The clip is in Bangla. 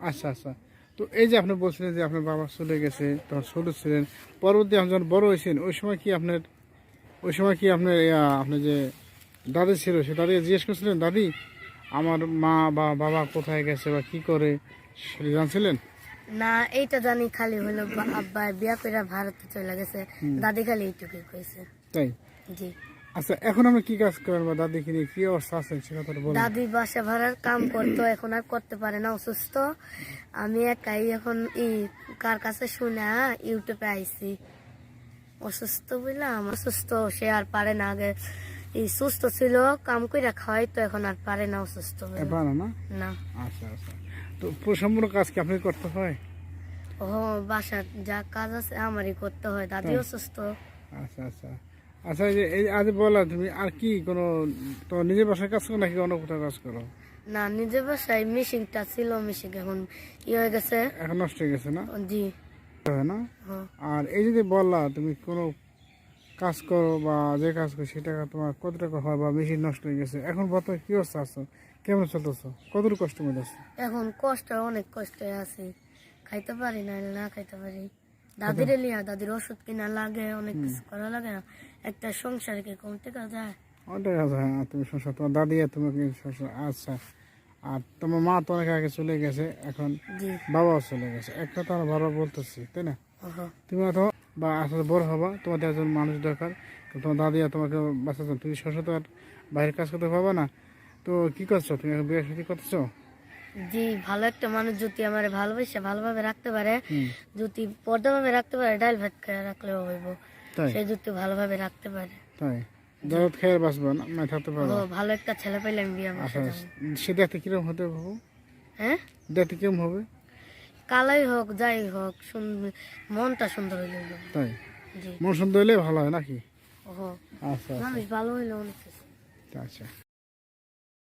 আচ্ছা আচ্ছা। তো এই যে আপনি বলছিলেন যে আপনার বাবা চলে গেছে তখন ছোট ছিলেন পরবর্তী আপনি যখন বড় হয়েছেন ওই সময় কি আপনার ওই সময় কি আপনার আপনার যে দাদি ছিল সে দাদি জিজ্ঞেস করছিলেন দাদি আমার মা বা বাবা কোথায় গেছে বা কি করে? সেটা জানছিলেন? না এইটা জানি খালি হলো আব্বা বিয়া করে ভারতে চলে গেছে। দাদি খালি এইটুকুই কইছে। তাই? জি। আচ্ছা এখন আপনি কি কাজ করেন বা দাদিকে নিয়ে কি অবস্থা আছেন সে কথাটা বলুন। দাদি বাসা ভাড়ার কাম করতো এখন আর করতে পারে না অসুস্থ। আমি একাই এখন ই কার কাছে শুনে ইউটিউবে আইছি। অসুস্থ বুঝলাম অসুস্থ সে আর পারে না আগে এই সুস্থ ছিল কাম কইরা খাওয়াই তো এখন আর পারে না অসুস্থ। না? না। আচ্ছা আচ্ছা। তো পুরো সম্পূর্ণ কাজ কি আপনি করতে হয়? ও বাসার যা কাজ আছে আমারই করতে হয়। দাদি? অসুস্থ। আচ্ছা আচ্ছা। আচ্ছা এই যে এই আজ বলা তুমি আর কি কোনো তো নিজের বাসায় কাজ করো নাকি অন্য কোথাও কাজ করো? না নিজের বাসায় মিশিংটা ছিল মিশিং এখন ই হয়ে গেছে। এখন নষ্ট হয়ে গেছে না? জি। হয় না? হ্যাঁ। আর এই যদি বললা তুমি কোনো কাজ করো বা যে কাজ করো সেটা তোমার কত টাকা হয় বা মেশিন নষ্ট হয়ে গেছে? এখন বর্তমানে কি অবস্থা আছো? কেমন চলতেছো? কতটুকু কষ্ট মধ্যে আছো? এখন কষ্ট অনেক কষ্টে আছি। খাইতে পারি না না খাইতে পারি। দাদির লিয়া দাদির ওষুধ কিনা লাগে অনেক কিছু করা লাগে না। একটা সংসারে কি কম টাকা যায় অনেক আছে তুমি সংসার তোমার দাদি আর তোমাকে আচ্ছা। আর তোমার মা তো অনেক আগে চলে গেছে এখন বাবাও চলে গেছে। একটা তো আমরা বারবার বলতেছি তাই না? তুমি বা আসলে বড় হবা তোমাদের একজন মানুষ দরকার। তো তোমার দাদি আর তোমাকে তুমি আর বাইরের কাজ করতে পারবা না। তো কি করছ? তুমি বিয়ে শাদী করতেছো? জি ভালো একটা মানুষ যদি আমার ভালোবেসে ভালোভাবে রাখতে পারে যদি পর্দাভাবে রাখতে পারে ডাল ভাত খেয়ে রাখলেও হইব। সে যদি ভালোভাবে রাখতে পারে। তাই? দরদ খেয়ে বাঁচবা না মানে থাকতে ও ভালো একটা ছেলে পেলে আমি বিয়ে আচ্ছা সে দেখতে কীরকম হতে হবে হ্যাঁ? দেখতে কীরকম হবে? কালাই হোক যাই হোক সুন্দর মনটা সুন্দর হইলে হইল। তাই? মন সুন্দর হলে ভালো হয় নাকি? ওহো আচ্ছা মানুষ ভালো হইলে অনেক আচ্ছা আচ্ছা।